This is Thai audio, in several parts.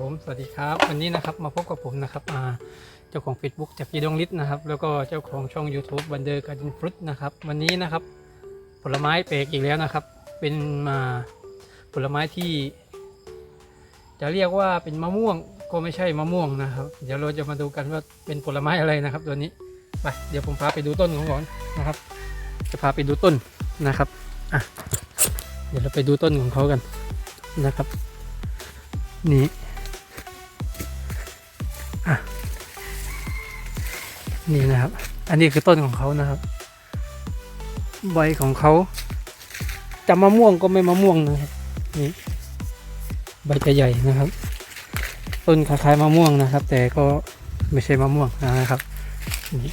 ผมสวัสดีครับ วันนี้นะครับมาพบกับผมนะครับอ่าเจ้าของ Facebook จากกีดงลิศนะครับแล้วก็เจ้าของช่อง YouTube บันเดอร์การ์ดนฟรุตนะครับวันนี้นะครับ ผลไม้แปลกอีกแล้วนะครับ เป็นมาผลไม้ที่ จะเรียกว่าเป็นมะม่วงก็ไม่ใช่มะม่วงนะครับ เดี๋ยวเราจะมาดูกันว่าเป็นผลไม้อะไรนะครับ ตัวนี้ไปเดี๋ยวผมพาไปดูต้นของก่อนนะครับ จะพาไปดูต้นนะครับอะเดี๋ยวเราไปดูต้นของเขากันนะครับ นี่ นี่นะครับ อันนี้คือต้นของเขานะครับ ใบของเขาจะมะม่วงก็ไม่มะม่วงนะครับนี่ใบจะใหญ่นะครับ ต้นคล้ายๆมะม่วงนะครับ แต่ก็ไม่ใช่มะม่วงนะครับนี่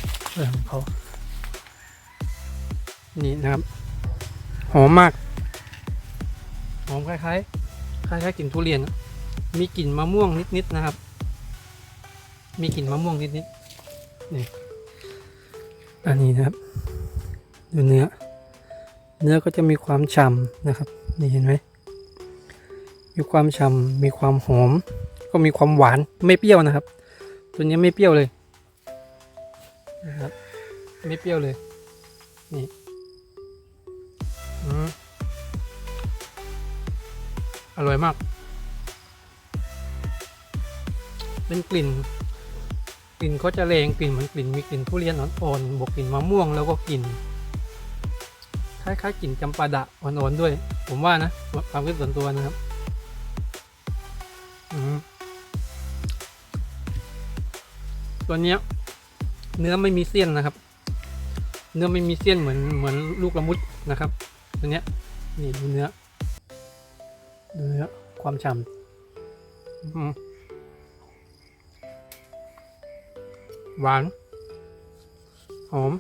ของเขานี่นะครับ หอมมาก หอมคล้ายๆคล้ายๆกลิ่นทุเรียน มีกลิ่นมะม่วงนิดๆนะครับ มีกลิ่นมะม่วงนิดๆนี่อันนี้นะครับ ดูเนื้อ เนื้อก็จะมีความฉ่ำนะครับ นี่เห็นไหม มีความฉ่ำมีความหอม ก็มีความหวาน ไม่เปรี้ยวนะครับ ตัวนี้ไม่เปรี้ยวเลยนะครับ ไม่เปรี้ยวเลย นี่อืมอร่อยมาก เป็นกลิ่น กลิ่นเขาจะแรงกลิ่นเหมือนกลิ่นมีกลิ่นทุเรียนอ่อนๆบวกกลิ่นมะม่วงแล้วก็กลิ่นคล้ายๆกลิ่นจำปาดะอ่อนๆด้วย ผมว่านะความคิดส่วนตัวนะครับอืมตัวเนี้ย เนื้อไม่มีเสี้ยนนะครับ เนื้อไม่มีเสี้ยนเหมือนเหมือนลูกละมุดนะครับ ตัวเนี้ยนี่ดูเนื้อดูเนื้อความฉ่ำ หวาน หอม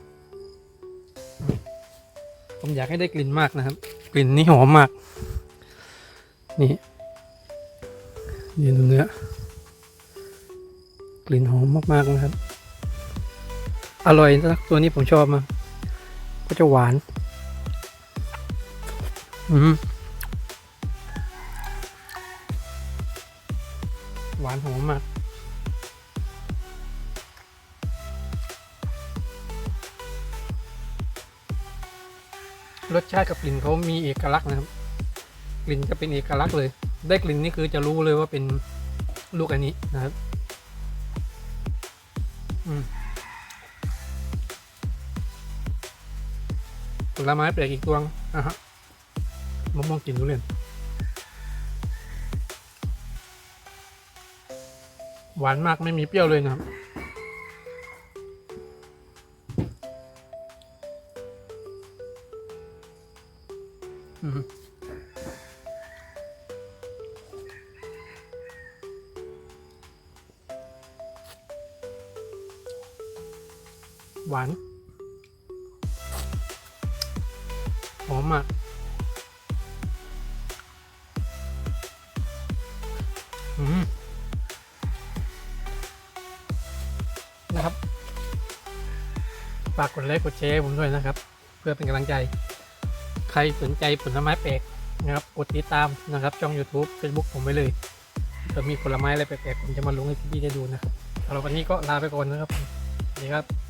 ผมอยากให้ได้กลิ่นมากนะครับ กลิ่นนี้หอมมาก นี่นี่ดูเนื้อกลิ่นหอมมากๆนะครับ อร่อยนะตัวนี้ผมชอบมาก ก็จะหวาน อืมหวานหอมมาก รสชาติกับกลิ่นเขามีเอกลักษณ์นะครับกลิ่นจะเป็นเอกลักษณ์เลย ได้กลิ่นนี่คือจะรู้เลยว่าเป็นลูกอันนี้นะครับผลไม้แปลกอีกตัวงอะฮะมะม่วงกลิ่นทุเรียนหวานมากไม่มีเปรี้ยวเลยนะครับ หวาน หอมมากอืมนะครับ ฝากกดไลค์กดแชร์ผมด้วยนะครับ เพื่อเป็นกำลังใจ รสนใจผลไม้แปลกนะครับกดติดตามนะครับ ช่อง YouTube Facebook ผมไปเลยจะมีผลไม้อะไรแปลกๆผมจะมาลงให้พี่ๆได้ดูนะครับสำหรับวันนี้ก็ลาไปก่อนนะครับสวัสดีครับ